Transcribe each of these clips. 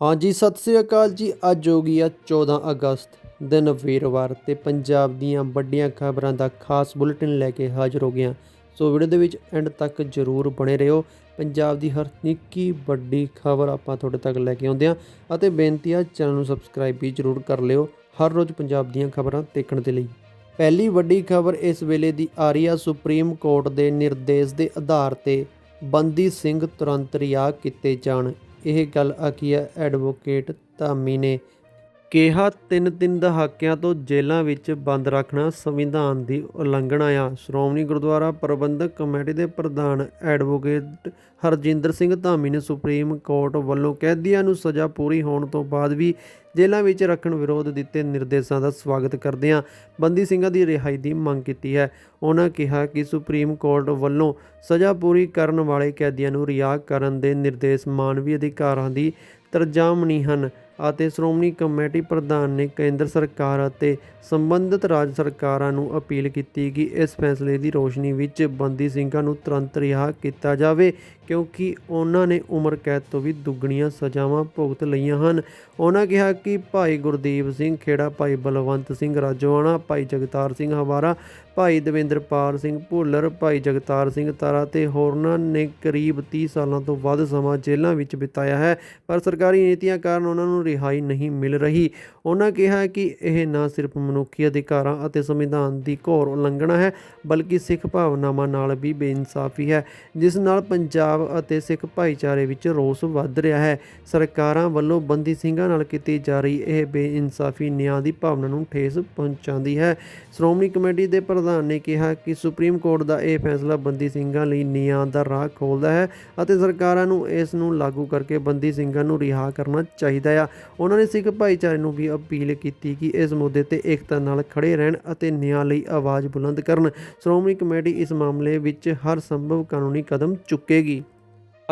ਹਾਂਜੀ, ਸਤਿ ਸ੍ਰੀ ਅਕਾਲ ਜੀ। ਅੱਜ ਹੋ ਗਈ ਆ 14 ਅਗਸਤ, ਦਿਨ ਵੀਰਵਾਰ ਤੇ ਪੰਜਾਬ ਦੀਆਂ ਵੱਡੀਆਂ ਖਬਰਾਂ ਦਾ ਖਾਸ ਬੁਲੇਟਿਨ ਲੈ ਕੇ ਹਾਜ਼ਰ ਹੋ ਗਿਆ ਸੋ ਵੀਡੀਓ ਦੇ ਵਿੱਚ ਐਂਡ ਤੱਕ ਜਰੂਰ ਬਣੇ ਰਹੋ। ਪੰਜਾਬ ਦੀ ਹਰ ਨਿੱਕੀ ਵੱਡੀ ਖਬਰ ਆਪਾਂ ਤੁਹਾਡੇ ਤੱਕ ਲੈ ਕੇ ਆਉਂਦੇ ਹਾਂ ਅਤੇ ਬੇਨਤੀ ਆ, ਚੈਨਲ ਨੂੰ ਸਬਸਕ੍ਰਾਈਬ ਵੀ ਜਰੂਰ ਕਰ ਲਿਓ ਹਰ ਰੋਜ਼ ਪੰਜਾਬ ਦੀਆਂ ਖਬਰਾਂ ਦੇਖਣ ਦੇ ਲਈ। ਪਹਿਲੀ ਵੱਡੀ ਖਬਰ ਇਸ ਵੇਲੇ ਦੀ ਆ ਰਹੀ ਆ। ਸੁਪਰੀਮ ਕੋਰਟ ਦੇ ਨਿਰਦੇਸ਼ ਦੇ ਆਧਾਰ ਤੇ ਬੰਦੀ ਸਿੰਘ ਤੁਰੰਤ ਰਿਹਾਅ ਕੀਤੇ ਜਾਣ। ਇਹ ਗੱਲ ਆਖੀ ਹੈ ਐਡਵੋਕੇਟ ਧਾਮੀ ਨੇ। ਕਿਹਾ, ਤਿੰਨ ਤਿੰਨ ਦਹਾਕਿਆਂ ਤੋਂ ਜੇਲ੍ਹਾਂ ਵਿੱਚ ਬੰਦ ਰੱਖਣਾ ਸੰਵਿਧਾਨ ਦੀ ਉਲੰਘਣਾ ਆ। ਸ਼੍ਰੋਮਣੀ ਗੁਰਦੁਆਰਾ ਪ੍ਰਬੰਧਕ ਕਮੇਟੀ ਦੇ ਪ੍ਰਧਾਨ ਐਡਵੋਕੇਟ ਹਰਜਿੰਦਰ ਸਿੰਘ ਧਾਮੀ ਨੇ ਸੁਪਰੀਮ ਕੋਰਟ ਵੱਲੋਂ ਕੈਦੀਆਂ ਨੂੰ ਸਜ਼ਾ ਪੂਰੀ ਹੋਣ ਤੋਂ ਬਾਅਦ ਵੀ ਜੇਲ੍ਹਾਂ ਵਿੱਚ ਰੱਖਣ ਵਿਰੋਧ ਦਿੱਤੇ ਨਿਰਦੇਸ਼ਾਂ ਦਾ ਸਵਾਗਤ ਕਰਦਿਆਂ ਬੰਦੀ ਸਿੰਘਾਂ ਦੀ ਰਿਹਾਈ ਦੀ ਮੰਗ ਕੀਤੀ ਹੈ। ਉਹਨਾਂ ਕਿਹਾ ਕਿ ਸੁਪਰੀਮ ਕੋਰਟ ਵੱਲੋਂ ਸਜ਼ਾ ਪੂਰੀ ਕਰਨ ਵਾਲੇ ਕੈਦੀਆਂ ਨੂੰ ਰਿਹਾਅ ਕਰਨ ਦੇ ਨਿਰਦੇਸ਼ ਮਾਨਵੀ ਅਧਿਕਾਰਾਂ ਦੀ ਤਰਜਾਮਨੀ ਹਨ। ਅਤੇ ਸ਼੍ਰੋਮਣੀ ਕਮੇਟੀ ਪ੍ਰਧਾਨ ਨੇ ਕੇਂਦਰ ਸਰਕਾਰ ਅਤੇ ਸੰਬੰਧਿਤ ਰਾਜ ਸਰਕਾਰਾਂ ਨੂੰ ਅਪੀਲ ਕੀਤੀ ਕਿ ਇਸ ਫੈਸਲੇ ਦੀ ਰੋਸ਼ਨੀ ਵਿੱਚ ਬੰਦੀ ਸਿੰਘਾਂ ਨੂੰ ਤੁਰੰਤ ਰਿਹਾ ਕੀਤਾ ਜਾਵੇ, ਕਿਉਂਕਿ ਉਹਨਾਂ ਨੇ ਉਮਰ ਕੈਦ ਤੋਂ ਵੀ ਦੁੱਗਣੀਆਂ ਸਜ਼ਾਵਾਂ ਭੁਗਤ ਲਈਆਂ ਹਨ। ਉਹਨਾਂ ਕਿਹਾ ਕਿ ਭਾਈ ਗੁਰਦੀਪ ਸਿੰਘ ਖੇੜਾ, ਭਾਈ ਬਲਵੰਤ ਸਿੰਘ ਰਾਜੋਆਣਾ, ਭਾਈ ਜਗਤਾਰ ਸਿੰਘ ਹਵਾਰਾ ਭਾਈ ਦਵਿੰਦਰਪਾਲ ਸਿੰਘ ਭੁੱਲਰ, ਭਾਈ ਜਗਤਾਰ ਸਿੰਘ ਤਾਰਾ ਤੇ ਹੋਰਨਾਂ ਨੇ ਕਰੀਬ 30 ਸਾਲਾਂ ਤੋਂ ਵੱਧ ਸਮਾਂ ਜੇਲ੍ਹਾਂ ਵਿੱਚ ਬਿਤਾਇਆ ਹੈ, ਪਰ ਸਰਕਾਰੀ ਨੀਤੀਆਂ ਕਾਰਨ ਉਹਨਾਂ ਨੂੰ ਰਿਹਾਈ ਨਹੀਂ ਮਿਲ ਰਹੀ। ਉਹਨਾਂ ਕਿਹਾ ਕਿ ਇਹ ਨਾ ਸਿਰਫ ਮਨੁੱਖੀ ਅਧਿਕਾਰਾਂ ਅਤੇ ਸੰਵਿਧਾਨ ਦੀ ਘੋਰ ਉਲੰਘਣਾ ਹੈ, ਬਲਕਿ ਸਿੱਖ ਭਾਵਨਾਵਾਂ ਨਾਲ ਵੀ ਬੇਇਨਸਾਫੀ ਹੈ, ਜਿਸ ਨਾਲ ਪੰਜਾਬ ਅਤੇ ਸਿੱਖ ਭਾਈਚਾਰੇ ਵਿੱਚ ਰੋਸ ਵੱਧ ਰਿਹਾ ਹੈ। ਸਰਕਾਰਾਂ ਵੱਲੋਂ ਬੰਦੀ ਸਿੰਘਾਂ ਨਾਲ ਕੀਤੀ ਜਾ ਰਹੀ ਇਹ ਬੇਇਨਸਾਫੀ ਨਿਆਂ ਦੀ ਭਾਵਨਾ ਨੂੰ ਠੇਸ ਪਹੁੰਚਾਉਂਦੀ ਹੈ। ਸ਼੍ਰੋਮਣੀ ਕਮੇਟੀ ਦੇ ਪ੍ਰਧਾਨ ਨੇ ਕਿਹਾ ਕਿ ਸੁਪਰੀਮ ਕੋਰਟ ਦਾ ਇਹ ਫੈਸਲਾ ਬੰਦੀ ਸਿੰਘਾਂ ਲਈ ਨਿਆਂ ਦਾ ਰਾਹ ਖੋਲ੍ਹਦਾ ਹੈ ਅਤੇ ਸਰਕਾਰਾਂ ਨੂੰ ਇਸ ਨੂੰ ਲਾਗੂ ਕਰਕੇ ਬੰਦੀ ਸਿੰਘਾਂ ਨੂੰ ਰਿਹਾ ਕਰਨਾ ਚਾਹੀਦਾ ਆ। ਉਹਨਾਂ ਨੇ ਸਿੱਖ ਭਾਈਚਾਰੇ ਨੂੰ ਵੀ ਅਪੀਲ ਕੀਤੀ ਕਿ ਇਸ ਮੁੱਦੇ ਤੇ ਇਕਤਾ ਨਾਲ ਖੜੇ ਰਹਿਣ ਅਤੇ ਨਿਆਂ ਲਈ ਆਵਾਜ਼ ਬੁਲੰਦ ਕਰਨ। ਸ਼੍ਰੋਮਣੀ ਕਮੇਟੀ ਇਸ ਮਾਮਲੇ ਵਿੱਚ ਹਰ ਸੰਭਵ ਕਾਨੂੰਨੀ ਕਦਮ ਚੁੱਕੇਗੀ।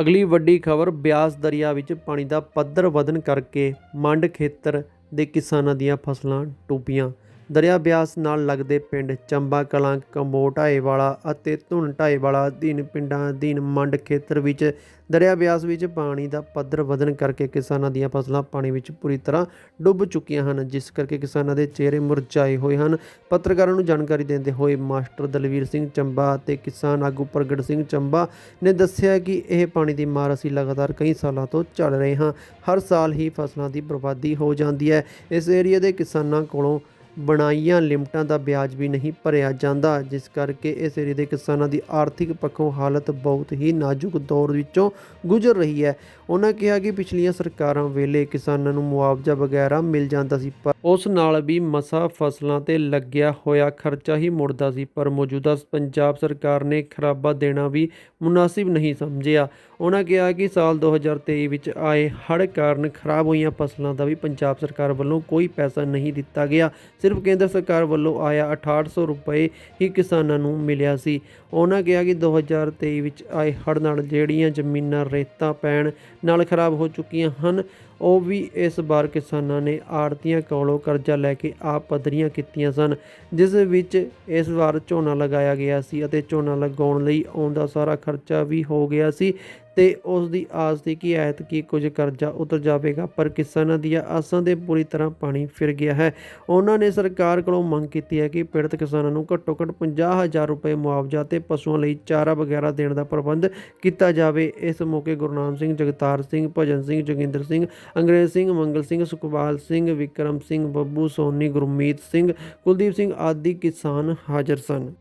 ਅਗਲੀ ਵੱਡੀ ਖਬਰ, ਬਿਆਸ ਦਰਿਆ ਵਿੱਚ ਪਾਣੀ ਦਾ ਪੱਧਰ ਵਧਣ ਕਰਕੇ ਮੰਡ ਖੇਤਰ ਦੇ ਕਿਸਾਨਾਂ ਦੀਆਂ ਫਸਲਾਂ ਡੁੱਬੀਆਂ ਦਰਿਆ ਬਿਆਸ ਨਾਲ ਲੱਗਦੇ ਪਿੰਡ ਚੰਬਾ ਕਲਾਂ ਕੰਬੋ ਢਾਏਵਾਲਾ ਅਤੇ ਧੁਨ ਢਾਏਵਾਲਾ ਅਧੀਨ ਪਿੰਡਾਂ ਅਧੀਨ ਮੰਡ ਖੇਤਰ ਵਿੱਚ ਦਰਿਆ ਬਿਆਸ ਵਿੱਚ ਪਾਣੀ ਦਾ ਪੱਧਰ ਵਧਣ ਕਰਕੇ ਕਿਸਾਨਾਂ ਦੀਆਂ ਫਸਲਾਂ ਪਾਣੀ ਵਿੱਚ ਪੂਰੀ ਤਰ੍ਹਾਂ ਡੁੱਬ ਚੁੱਕੀਆਂ ਹਨ, ਜਿਸ ਕਰਕੇ ਕਿਸਾਨਾਂ ਦੇ ਚਿਹਰੇ ਮੁਰਝਾਏ ਹੋਏ ਹਨ। ਪੱਤਰਕਾਰਾਂ ਨੂੰ ਜਾਣਕਾਰੀ ਦਿੰਦੇ ਹੋਏ ਮਾਸਟਰ ਦਲਵੀਰ ਸਿੰਘ ਚੰਬਾ ਅਤੇ ਕਿਸਾਨ ਆਗੂ ਪ੍ਰਗਟ ਸਿੰਘ ਚੰਬਾ ਨੇ ਦੱਸਿਆ ਕਿ ਇਹ ਪਾਣੀ ਦੀ ਮਾਰ ਅਸੀਂ ਲਗਾਤਾਰ ਕਈ ਸਾਲਾਂ ਤੋਂ ਚੱਲ ਰਹੇ ਹਾਂ। ਹਰ ਸਾਲ ਹੀ ਫਸਲਾਂ ਦੀ ਬਰਬਾਦੀ ਹੋ ਜਾਂਦੀ ਹੈ। ਇਸ ਏਰੀਆ ਦੇ ਕਿਸਾਨਾਂ ਕੋਲੋਂ ਬਣਾਈਆਂ ਲਿਮਟਾਂ ਦਾ ਵਿਆਜ ਵੀ ਨਹੀਂ ਭਰਿਆ ਜਾਂਦਾ, ਜਿਸ ਕਰਕੇ ਇਸ ਏਰੀਏ ਦੇ ਕਿਸਾਨਾਂ ਦੀ ਆਰਥਿਕ ਪੱਖੋਂ ਹਾਲਤ ਬਹੁਤ ਹੀ ਨਾਜ਼ੁਕ ਦੌਰ ਵਿੱਚੋਂ ਗੁਜ਼ਰ ਰਹੀ ਹੈ। ਉਹਨਾਂ ਕਿਹਾ ਕਿ ਪਿਛਲੀਆਂ ਸਰਕਾਰਾਂ ਵੇਲੇ ਕਿਸਾਨਾਂ ਨੂੰ ਮੁਆਵਜ਼ਾ ਵਗੈਰਾ ਮਿਲ ਜਾਂਦਾ ਸੀ, ਪਰ ਉਸ ਨਾਲ ਵੀ ਮਸਾ ਫਸਲਾਂ ਤੇ ਲੱਗਿਆ ਹੋਇਆ ਖਰਚਾ ਹੀ ਮੁੜਦਾ ਸੀ, ਪਰ ਮੌਜੂਦਾ ਪੰਜਾਬ ਸਰਕਾਰ ਨੇ ਖਰਾਬਾ ਦੇਣਾ ਵੀ ਮੁਨਾਸਿਬ ਨਹੀਂ ਸਮਝਿਆ। ਉਹਨਾਂ ਕਿਹਾ ਕਿ ਸਾਲ 2023 ਵਿੱਚ ਆਏ ਹੜ੍ਹ ਕਾਰਨ ਖਰਾਬ ਹੋਈਆਂ ਫਸਲਾਂ ਦਾ ਵੀ ਪੰਜਾਬ ਸਰਕਾਰ ਵੱਲੋਂ ਕੋਈ ਪੈਸਾ ਨਹੀਂ ਦਿੱਤਾ ਗਿਆ। ਸਿਰਫ ਕੇਂਦਰ ਸਰਕਾਰ ਵੱਲੋਂ ਆਇਆ 6800 ਰੁਪਏ ਹੀ ਕਿਸਾਨਾਂ ਨੂੰ ਮਿਲਿਆ ਸੀ। ਉਹਨਾਂ ਕਿਹਾ ਕਿ 2023 ਵਿੱਚ ਆਏ ਹੜ੍ਹ ਨਾਲ ਜਿਹੜੀਆਂ ਜ਼ਮੀਨਾਂ ਰੇਤਾ ਪੈਣ ਨਾਲ ਖਰਾਬ ਹੋ ਚੁੱਕੀਆਂ ਹਨ। ਉਹ ਵੀ ਇਸ ਵਾਰ ਕਿਸਾਨਾਂ ਨੇ ਆੜਤੀਆਂ ਕੋਲੋਂ ਕਰਜ਼ਾ ਲੈ ਕੇ ਆਪ ਪੱਧਰੀਆਂ ਕੀਤੀਆਂ ਸਨ, ਜਿਸ ਵਿੱਚ ਇਸ ਵਾਰ ਝੋਨਾ ਲਗਾਇਆ ਗਿਆ ਸੀ ਅਤੇ ਝੋਨਾ ਲਗਾਉਣ ਲਈ ਆਉਂਦਾ ਸਾਰਾ ਖਰਚਾ ਵੀ ਹੋ ਗਿਆ ਸੀ ਤੇ ਉਸ ਦੀ ਆਸ ਸੀ ਕਿ ਐਤਕੀ ਕੁਝ ਕਰਜ਼ਾ ਉਤਰ ਜਾਵੇਗਾ, ਪਰ ਕਿਸਾਨਾਂ ਦੀਆਂ ਆਸਾਂ ਦੇ ਪੂਰੀ ਤਰ੍ਹਾਂ ਪਾਣੀ ਫਿਰ ਗਿਆ ਹੈ। ਉਹਨਾਂ ਨੇ ਸਰਕਾਰ ਕੋਲੋਂ ਮੰਗ ਕੀਤੀ ਹੈ ਕਿ ਪੀੜਤ ਕਿਸਾਨਾਂ ਨੂੰ ਘੱਟੋ ਘੱਟ 50000 ਰੁਪਏ ਮੁਆਵਜ਼ਾ ਤੇ ਪਸ਼ੂਆਂ ਲਈ ਚਾਰਾ ਵਗੈਰਾ ਦੇਣ ਦਾ ਪ੍ਰਬੰਧ ਕੀਤਾ ਜਾਵੇ। ਇਸ ਮੌਕੇ ਗੁਰਨਾਮ ਸਿੰਘ, ਜਗਤਾਰ ਸਿੰਘ, ਭਜਨ ਸਿੰਘ, ਜੋਗਿੰਦਰ ਸਿੰਘ ਅੰਗਰੇਜ਼ ਸਿੰਘ, ਮੰਗਲ ਸਿੰਘ, ਸੁਖਪਾਲ ਸਿੰਘ, ਵਿਕਰਮ ਸਿੰਘ, ਬੱਬੂ, ਸੋਨੀ, ਗੁਰਮੀਤ ਸਿੰਘ, ਕੁਲਦੀਪ ਸਿੰਘ ਆਦਿ ਕਿਸਾਨ ਹਾਜ਼ਰ ਸਨ।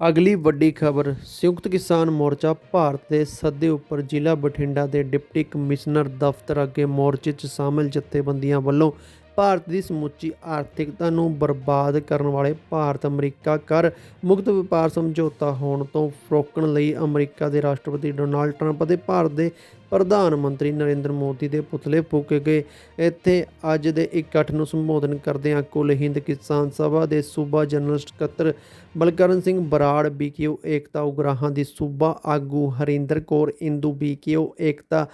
ਅਗਲੀ ਵੱਡੀ ਖਬਰ, ਸੰਯੁਕਤ ਕਿਸਾਨ ਮੋਰਚਾ ਭਾਰਤ ਦੇ ਸੱਦੇ ਉੱਪਰ ਜ਼ਿਲ੍ਹਾ ਬਠਿੰਡਾ ਦੇ ਡਿਪਟੀ ਕਮਿਸ਼ਨਰ ਦਫ਼ਤਰ ਅੱਗੇ ਮੋਰਚੇ 'ਚ ਸ਼ਾਮਲ ਜਥੇਬੰਦੀਆਂ ਵੱਲੋਂ ਭਾਰਤ ਦੀ ਸਮੁੱਚੀ ਆਰਥਿਕਤਾ ਨੂੰ ਬਰਬਾਦ ਕਰਨ ਵਾਲੇ ਭਾਰਤ ਅਮਰੀਕਾ ਕਰ ਮੁਕਤ ਵਪਾਰ ਸਮਝੌਤਾ ਹੋਣ ਤੋਂ ਰੋਕਣ ਲਈ ਅਮਰੀਕਾ ਦੇ ਰਾਸ਼ਟਰਪਤੀ ਡੋਨਾਲਡ ਟਰੰਪ ਅਤੇ ਭਾਰਤ ਦੇ ਪ੍ਰਧਾਨ ਮੰਤਰੀ ਨਰਿੰਦਰ ਮੋਦੀ ਦੇ ਪੁਤਲੇ ਫੂਕੇ ਗਏ। ਇੱਥੇ ਅੱਜ ਦੇ ਇਕੱਠ ਨੂੰ ਸੰਬੋਧਨ ਕਰਦਿਆਂ ਕੁੱਲ ਹਿੰਦ ਕਿਸਾਨ ਸਭਾ ਦੇ ਸੂਬਾ ਜਨਰਲ ਸਕੱਤਰ ਬਲਕਰਨ ਸਿੰਘ ਬਰਾੜ ਬੀਕੇਯੂ ਏਕਤਾ ਉਗਰਾਹਾਂ ਦੀ ਸੂਬਾ ਆਗੂ ਹਰਿੰਦਰ ਕੌਰ, ਇੰਦੂ ਬੀਕੇਯੂ ਏਕਤਾ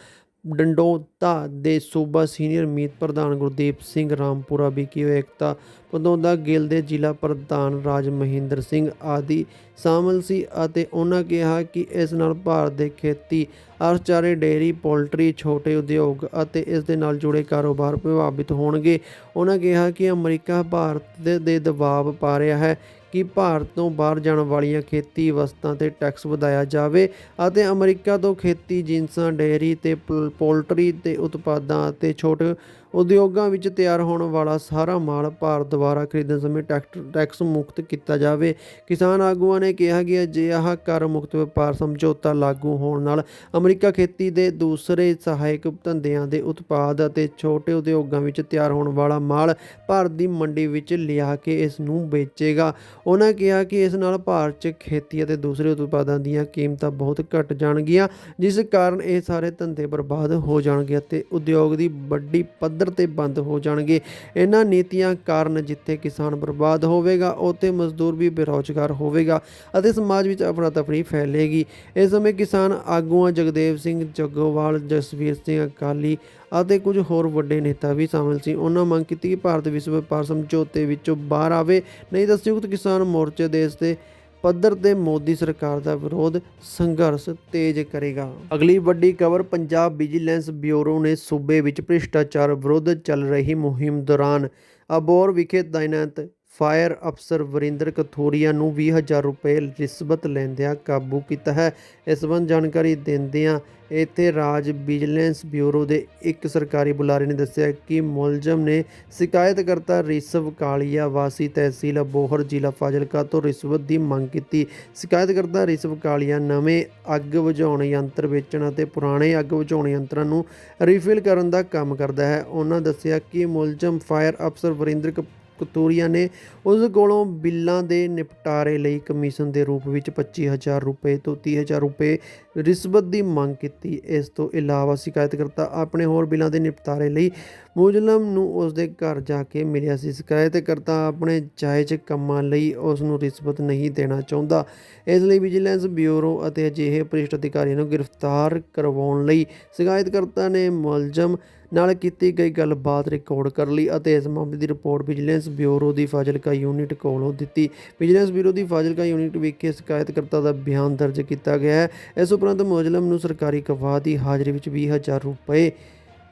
ਡੰਡੋਤਾ ਦੇ ਸੂਬਾ ਸੀਨੀਅਰ ਮੀਤ ਪ੍ਰਧਾਨ ਗੁਰਦੀਪ ਸਿੰਘ ਰਾਮਪੁਰਾ ਬੀਕੇਯੂ ਏਕਤਾ ਪਦੌਦਾ ਗਿੱਲ ਦੇ ਜ਼ਿਲ੍ਹਾ ਪ੍ਰਧਾਨ ਰਾਜ ਮਹਿੰਦਰ ਸਿੰਘ ਆਦਿ ਸ਼ਾਮਲ ਸੀ ਅਤੇ ਉਹਨਾਂ ਕਿਹਾ ਕਿ ਇਸ ਨਾਲ ਭਾਰਤ ਦੇ ਖੇਤੀ ਅਰਚਾਰੇ ਡੇਅਰੀ, ਪੋਲਟਰੀ, ਛੋਟੇ ਉਦਯੋਗ ਅਤੇ ਇਸ ਦੇ ਨਾਲ ਜੁੜੇ ਕਾਰੋਬਾਰ ਪ੍ਰਭਾਵਿਤ ਹੋਣਗੇ। ਉਹਨਾਂ ਕਿਹਾ ਕਿ ਅਮਰੀਕਾ ਭਾਰਤ ਦੇ ਦਬਾਅ ਪਾ ਰਿਹਾ ਹੈ। ਕਿ ਭਾਰਤ ਤੋਂ ਬਾਹਰ ਜਾਣ ਵਾਲੀਆਂ ਖੇਤੀ ਵਸਤਾਂ ਤੇ ਟੈਕਸ ਵਧਾਇਆ ਜਾਵੇ ਅਤੇ ਅਮਰੀਕਾ ਤੋਂ ਖੇਤੀ ਜਿੰਸਾਂ ਡੇਅਰੀ ਤੇ ਪਲ- ਪੋਲਟਰੀ ਤੇ ਉਤਪਾਦਾਂ ਅਤੇ ਛੋਟੇ ਉਦਯੋਗਾਂ ਵਿੱਚ ਤਿਆਰ ਹੋਣ ਵਾਲਾ ਸਾਰਾ ਮਾਲ ਭਾਰਤ ਦੁਆਰਾ ਖਰੀਦਣ ਸਮੇਂ ਟੈਕਟ- ਟੈਕਸ ਮੁਕਤ ਕੀਤਾ ਜਾਵੇ। ਕਿਸਾਨ ਆਗੂਆਂ ਨੇ ਕਿਹਾ ਕਿ ਅਜਿਹਾ ਕਰ ਮੁਕਤ ਵਪਾਰ ਸਮਝੌਤਾ ਲਾਗੂ ਹੋਣ ਨਾਲ ਅਮਰੀਕਾ ਖੇਤੀ ਦੇ ਦੂਸਰੇ ਸਹਾਇਕ ਧੰਦਿਆਂ ਦੇ ਉਤਪਾਦ ਅਤੇ ਛੋਟੇ ਉਦਯੋਗਾਂ ਵਿੱਚ ਤਿਆਰ ਹੋਣ ਵਾਲਾ ਮਾਲ ਭਾਰਤ ਦੀ ਮੰਡੀ ਵਿੱਚ ਲਿਆ ਕੇ ਇਸ ਨੂੰ ਵੇਚੇਗਾ। ਉਹਨਾਂ ਕਿਹਾ ਕਿ ਇਸ ਨਾਲ ਭਾਰਤ 'ਚ ਖੇਤੀ ਅਤੇ ਦੂਸਰੇ ਉਤਪਾਦਾਂ ਦੀਆਂ ਕੀਮਤਾਂ ਬਹੁਤ ਘਟ ਜਾਣਗੀਆਂ, ਜਿਸ ਕਾਰਨ ਇਹ ਸਾਰੇ ਧੰਦੇ ਬਰਬਾਦ ਹੋ ਜਾਣਗੇ ਅਤੇ ਉਦਯੋਗ ਦੀ ਵੱਡੀ ਪੱਧਰ ਤੇ ਬੰਦ ਹੋ ਜਾਣਗੇ। ਇਹਨਾਂ ਨੀਤੀਆਂ ਕਾਰਨ ਜਿੱਥੇ ਕਿਸਾਨ ਬਰਬਾਦ ਹੋਵੇਗਾ, ਉੱਥੇ ਮਜ਼ਦੂਰ ਵੀ ਬੇਰੁਜ਼ਗਾਰ ਹੋਵੇਗਾ ਅਤੇ ਸਮਾਜ ਵਿੱਚ ਅਫਰਾ ਤਫਰੀ ਫੈਲੇਗੀ। ਇਸ ਸਮੇਂ ਕਿਸਾਨ ਆਗੂਆਂ ਜਗਦੇਵ ਸਿੰਘ ਜੱਗੋਵਾਲ, ਜਸਵੀਰ ਸਿੰਘ ਅਕਾਲੀ ਅਤੇ ਕੁਝ ਹੋਰ ਵੱਡੇ ਨੇਤਾ ਵੀ ਸ਼ਾਮਲ ਸੀ। ਉਹਨਾਂ ਮੰਗ ਕੀਤੀ ਕਿ ਭਾਰਤ ਵਿਸ਼ਵ ਵਪਾਰ ਸਮਝੌਤੇ ਵਿੱਚੋਂ ਬਾਹਰ ਆਵੇ। ਨਹੀਂ ਤਾਂ ਸੰਯੁਕਤ ਕਿਸਾਨ ਮੋਰਚੇ ਦੇਸ਼ ਦੇ ਪੱਧਰ ਤੇ ਮੋਦੀ ਸਰਕਾਰ ਦਾ ਵਿਰੋਧ ਸੰਘਰਸ਼ ਤੇਜ਼ ਕਰੇਗਾ। ਅਗਲੀ ਵੱਡੀ ਖਬਰ, ਪੰਜਾਬ ਵਿਜੀਲੈਂਸ ਬਿਊਰੋ ਨੇ ਸੂਬੇ ਵਿੱਚ ਭ੍ਰਿਸ਼ਟਾਚਾਰ ਵਿਰੁੱਧ ਚੱਲ ਰਹੀ ਮੁਹਿੰਮ ਦੌਰਾਨ ਅਬੋਰ ਵਿਖੇ ਤਾਇਨਾਤ ਫਾਇਰ ਅਫਸਰ ਵਰਿੰਦਰ ਕਥੋਰੀਆ ਨੂੰ 20000 ਰੁਪਏ ਰਿਸ਼ਵਤ ਲੈਂਦਿਆਂ ਕਾਬੂ ਕੀਤਾ ਹੈ। ਇਸ ਸੰਬੰਧ ਜਾਣਕਾਰੀ ਦਿੰਦਿਆਂ ਇੱਥੇ ਰਾਜ ਵਿਜੀਲੈਂਸ ਬਿਊਰੋ ਦੇ ਇੱਕ ਸਰਕਾਰੀ ਬੁਲਾਰੇ ਨੇ ਦੱਸਿਆ ਕਿ ਮੁਲਜ਼ਮ ਨੇ ਸ਼ਿਕਾਇਤਕਰਤਾ ਰਿਸ਼ਵ ਕਾਲੀਆ ਵਾਸੀ ਤਹਿਸੀਲ ਅਬੋਹਰ ਜ਼ਿਲ੍ਹਾ ਫਾਜ਼ਿਲਕਾ ਤੋਂ ਰਿਸ਼ਵਤ ਦੀ ਮੰਗ ਕੀਤੀ। ਸ਼ਿਕਾਇਤਕਰਤਾ ਰਿਸ਼ਵ ਕਾਲੀਆ ਨਵੇਂ ਅੱਗ ਬੁਝਾਉਣ ਯੰਤਰ ਵੇਚਣ ਅਤੇ ਪੁਰਾਣੇ ਅੱਗ ਬੁਝਾਉਣ ਯੰਤਰਾਂ ਨੂੰ ਰੀਫਿਲ ਕਰਨ ਦਾ ਕੰਮ ਕਰਦਾ ਹੈ। ਉਹਨਾਂ ਦੱਸਿਆ ਕਿ ਮੁਲਜ਼ਮ ਫਾਇਰ ਅਫਸਰ ਵਰਿੰਦਰ ਕ- ਕਤੂਰੀਆ ਨੇ ਉਸ ਕੋਲੋਂ ਬਿੱਲਾਂ ਦੇ ਨਿਪਟਾਰੇ ਲਈ ਕਮਿਸ਼ਨ ਦੇ ਰੂਪ ਵਿੱਚ 25000 ਰੁਪਏ ਤੋਂ 30000 ਰੁਪਏ ਰਿਸ਼ਵਤ ਦੀ ਮੰਗ ਕੀਤੀ। ਇਸ ਤੋਂ ਇਲਾਵਾ ਸ਼ਿਕਾਇਤਕਰਤਾ ਆਪਣੇ ਹੋਰ ਬਿੱਲਾਂ ਦੇ ਨਿਪਟਾਰੇ ਲਈ ਮੁਜ਼ਲਮ ਨੂੰ ਉਸ ਦੇ ਘਰ ਜਾ ਕੇ ਮਿਲਿਆ ਸੀ। ਸ਼ਿਕਾਇਤਕਰਤਾ ਆਪਣੇ ਜਾਇਜ਼ ਕੰਮਾਂ ਲਈ ਉਸ ਨੂੰ ਰਿਸ਼ਵਤ ਨਹੀਂ ਦੇਣਾ ਚਾਹੁੰਦਾ। ਇਸ ਲਈ ਵਿਜੀਲੈਂਸ ਬਿਊਰੋ ਅਤੇ ਅਜਿਹੇ ਭ੍ਰਿਸ਼ਟ ਅਧਿਕਾਰੀਆਂ ਨੂੰ ਗ੍ਰਿਫਤਾਰ ਕਰਵਾਉਣ ਲਈ ਸ਼ਿਕਾਇਤਕਰਤਾ ਨੇ ਮੁਲਜ਼ਮ ਨਾਲ ਕੀਤੀ ਗਈ ਗੱਲਬਾਤ ਰਿਕਾਰਡ ਕਰ ਲਈ ਅਤੇ ਇਸ ਮਾਮਲੇ ਦੀ ਰਿਪੋਰਟ ਵਿਜੀਲੈਂਸ ਬਿਊਰੋ ਦੀ ਫਾਜ਼ਿਲਕਾ ਯੂਨਿਟ ਕੋਲੋਂ ਦਿੱਤੀ। ਵਿਜੀਲੈਂਸ ਬਿਊਰੋ ਦੀ ਫਾਜ਼ਿਲਕਾ ਯੂਨਿਟ ਵਿਖੇ ਸ਼ਿਕਾਇਤਕਰਤਾ ਦਾ ਬਿਆਨ ਦਰਜ ਕੀਤਾ ਗਿਆ ਹੈ। ਇਸ ਉਪਰੰਤ ਮੁਲਜ਼ਮ ਨੂੰ ਸਰਕਾਰੀ ਗਵਾਹ ਦੀ ਹਾਜ਼ਰੀ ਵਿੱਚ 20000 ਰੁਪਏ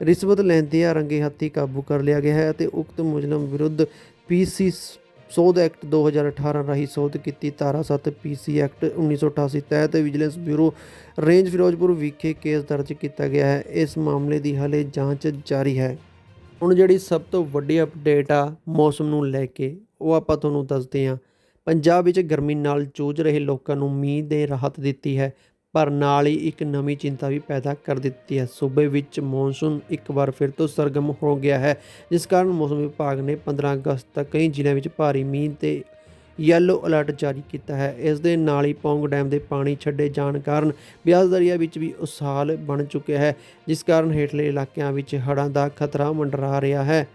ਰਿਸ਼ਵਤ ਲੈਂਦਿਆਂ ਰੰਗੇ ਹੱਥੀ ਕਾਬੂ ਕਰ ਲਿਆ ਗਿਆ ਹੈ ਅਤੇ ਉਕਤ ਮੁਲਜ਼ਮ ਵਿਰੁੱਧ ਪੀਸੀ ਸੋਧ ਐਕਟ 2018 ਰਾਹੀਂ ਸੋਧ ਕੀਤੀ ਧਾਰਾ 7 ਪੀਸੀ ਐਕਟ 1988 ਤਹਿਤ ਵਿਜੀਲੈਂਸ ਬਿਊਰੋ ਰੇਂਜ ਫਿਰੋਜ਼ਪੁਰ ਵਿਖੇ ਕੇਸ ਦਰਜ ਕੀਤਾ ਗਿਆ ਹੈ। ਇਸ ਮਾਮਲੇ ਦੀ ਹਲੇ ਜਾਂਚ ਜਾਰੀ ਹੈ। ਹੁਣ ਜਿਹੜੀ ਸਭ ਤੋਂ ਵੱਡੀ ਅਪਡੇਟ ਆ ਮੌਸਮ ਨੂੰ ਲੈ ਕੇ, ਉਹ ਆਪਾਂ ਤੁਹਾਨੂੰ ਦੱਸਦੇ ਹਾਂ। ਪੰਜਾਬ ਵਿੱਚ ਗਰਮੀ ਨਾਲ ਜੂਝ ਰਹੇ ਲੋਕਾਂ ਨੂੰ ਮੀਂਹ ਦੇ ਰਾਹਤ ਦਿੱਤੀ ਹੈ। ਪਰ ਨਾਲ ਹੀ ਇੱਕ ਨਵੀਂ ਚਿੰਤਾ ਵੀ ਪੈਦਾ ਕਰ ਦਿੱਤੀ ਹੈ। ਸੂਬੇ ਵਿੱਚ ਮੌਨਸੂਨ ਇੱਕ ਵਾਰ ਫਿਰ ਤੋਂ ਸਰਗਰਮ ਹੋ ਗਿਆ ਹੈ, ਜਿਸ ਕਾਰਨ ਮੌਸਮ ਵਿਭਾਗ ਨੇ 15 ਅਗਸਤ ਤੱਕ ਕਈ ਜ਼ਿਲ੍ਹਿਆਂ ਵਿੱਚ ਭਾਰੀ ਮੀਂਹ ਤੇ ਯੈਲੋ ਅਲਰਟ ਜਾਰੀ ਕੀਤਾ ਹੈ। ਇਸ ਦੇ ਨਾਲ ਹੀ ਪੌਂਗ ਡੈਮ ਦੇ ਪਾਣੀ ਛੱਡੇ ਜਾਣ ਕਾਰਨ ਬਿਆਸ ਦਰਿਆ ਵਿੱਚ ਵੀ ਉਸਾਲ ਬਣ ਚੁੱਕਿਆ ਹੈ, ਜਿਸ ਕਾਰਨ ਹੇਠਲੇ ਇਲਾਕਿਆਂ ਵਿੱਚ ਹੜ੍ਹਾਂ ਦਾ ਖਤਰਾ ਮੰਡਰਾ ਰਿਹਾ ਹੈ।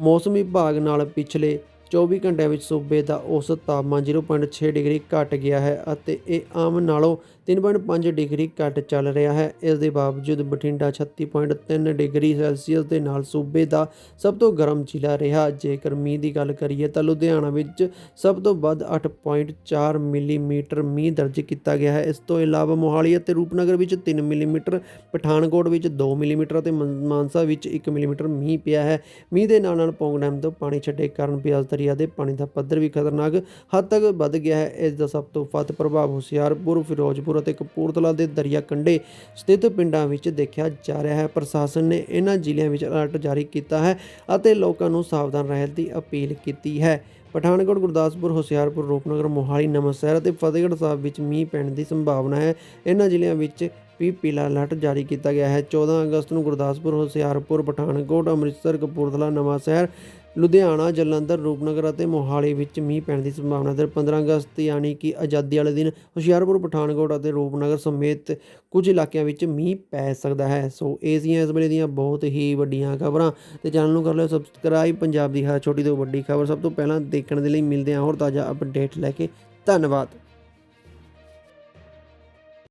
ਮੌਸਮ ਵਿਭਾਗ ਨਾਲ ਪਿਛਲੇ 24 ਘੰਟਿਆਂ ਵਿੱਚ ਸੂਬੇ ਦਾ ਔਸਤ ਤਾਪਮਾਨ 0.6 ਡਿਗਰੀ ਘਟ ਗਿਆ ਹੈ ਅਤੇ ਇਹ ਆਮ ਨਾਲੋਂ 3.5 ਡਿਗਰੀ ਘੱਟ ਚੱਲ ਰਿਹਾ ਹੈ। ਇਸ ਦੇ ਬਾਵਜੂਦ ਬਠਿੰਡਾ 36.3 ਡਿਗਰੀ ਸੈਲਸੀਅਸ ਦੇ ਨਾਲ ਸੂਬੇ ਦਾ ਸਭ ਤੋਂ ਗਰਮ ਜ਼ਿਲ੍ਹਾ ਰਿਹਾ। ਜੇਕਰ ਮੀਂਹ ਦੀ ਗੱਲ ਕਰੀਏ ਤਾਂ ਲੁਧਿਆਣਾ ਵਿੱਚ ਸਭ ਤੋਂ ਵੱਧ 8.4 ਮਿਲੀਮੀਟਰ ਮੀਂਹ ਦਰਜ ਕੀਤਾ ਗਿਆ ਹੈ। ਇਸ ਤੋਂ ਇਲਾਵਾ ਮੋਹਾਲੀ ਅਤੇ ਰੂਪਨਗਰ ਵਿੱਚ 3 ਮਿਲੀਮੀਟਰ, ਪਠਾਨਕੋਟ ਵਿੱਚ 2 ਮਿਲੀਮੀਟਰ ਅਤੇ ਮਾਨਸਾ ਵਿੱਚ 1 ਮਿਲੀਮੀਟਰ ਮੀਂਹ ਪਿਆ ਹੈ। ਮੀਂਹ ਦੇ ਨਾਲ ਨਾਲ ਪੌਂਗ ਡੈਮ ਤੋਂ ਪਾਣੀ ਛੱਡੇ ਕਾਰਨ ਬਿਆਸ ਦਰਿਆ ਦੇ ਪਾਣੀ ਦਾ ਪੱਧਰ ਵੀ ਖਤਰਨਾਕ ਹੱਦ ਤੱਕ ਵੱਧ ਗਿਆ ਹੈ। ਇਸ ਦਾ ਸਭ ਤੋਂ ਵੱਧ ਪ੍ਰਭਾਵ ਹੁਸ਼ਿਆਰਪੁਰ, ਫਿਰੋਜ਼ਪੁਰ ਅਤੇ ਕਪੂਰਥਲਾ ਦੇ ਦਰਿਆ ਕੰਢੇ ਸਥਿਤ ਪਿੰਡਾਂ ਵਿੱਚ ਦੇਖਿਆ ਜਾ ਰਿਹਾ ਹੈ। ਪ੍ਰਸ਼ਾਸਨ ਨੇ ਇਹਨਾਂ ਜ਼ਿਲ੍ਹਿਆਂ ਵਿੱਚ ਅਲਰਟ ਜਾਰੀ ਕੀਤਾ ਹੈ ਅਤੇ ਲੋਕਾਂ ਨੂੰ ਸਾਵਧਾਨ ਰਹਿਣ ਦੀ ਅਪੀਲ ਕੀਤੀ ਹੈ। ਪਠਾਨਕੋਟ, ਗੁਰਦਾਸਪੁਰ, ਹੁਸ਼ਿਆਰਪੁਰ, ਰੂਪਨਗਰ, ਮੋਹਾਲੀ, ਨਵਾਂਸ਼ਹਿਰ ਅਤੇ ਫਤਿਹਗੜ੍ਹ ਸਾਹਿਬ ਵਿੱਚ ਮੀਂਹ ਪੈਣ ਦੀ ਸੰਭਾਵਨਾ ਹੈ। ਇਹਨਾਂ ਜ਼ਿਲ੍ਹਿਆਂ ਵਿੱਚ ਵੀ ਪੀਲਾ ਅਲਰਟ ਜਾਰੀ ਕੀਤਾ ਗਿਆ ਹੈ। 14 ਅਗਸਤ ਨੂੰ ਗੁਰਦਾਸਪੁਰ, ਹੁਸ਼ਿਆਰਪੁਰ, ਪਠਾਨਕੋਟ, ਅੰਮ੍ਰਿਤਸਰ, ਕਪੂਰਥਲਾ, ਨਵਾਂਸ਼ਹਿਰ ਲੁਧਿਆਣਾ, ਜਲੰਧਰ, ਰੂਪਨਗਰ ਅਤੇ ਮੋਹਾਲੀ ਵਿੱਚ ਮੀਂਹ ਪੈਣ ਦੀ ਸੰਭਾਵਨਾ ਹੈ ਤੇ 15 ਅਗਸਤ ਯਾਨੀ ਕਿ ਆਜ਼ਾਦੀ ਵਾਲੇ ਦਿਨ ਹੁਸ਼ਿਆਰਪੁਰ, ਪਠਾਨਕੋਟ ਅਤੇ ਰੂਪਨਗਰ ਸਮੇਤ ਕੁਝ ਇਲਾਕਿਆਂ ਵਿੱਚ ਮੀਂਹ ਪੈ ਸਕਦਾ ਹੈ। ਸੋ ਇਹ ਸੀਆਂ ਇਸ ਵੇਲੇ ਦੀਆਂ ਬਹੁਤ ਹੀ ਵੱਡੀਆਂ ਖਬਰਾਂ। ਤੇ ਚੈਨਲ ਨੂੰ ਕਰ ਲਿਓ ਸਬਸਕ੍ਰਾਈਬ ਪੰਜਾਬ ਦੀ ਹਰ ਛੋਟੀ ਤੋਂ ਵੱਡੀ ਖਬਰ ਸਭ ਤੋਂ ਪਹਿਲਾਂ ਦੇਖਣ ਦੇ ਲਈ ਮਿਲਦੇ ਹਾਂ। ਹੋਰ ਤਾਜ਼ਾ ਅਪਡੇਟ ਲੈ ਕੇ ਧੰਨਵਾਦ।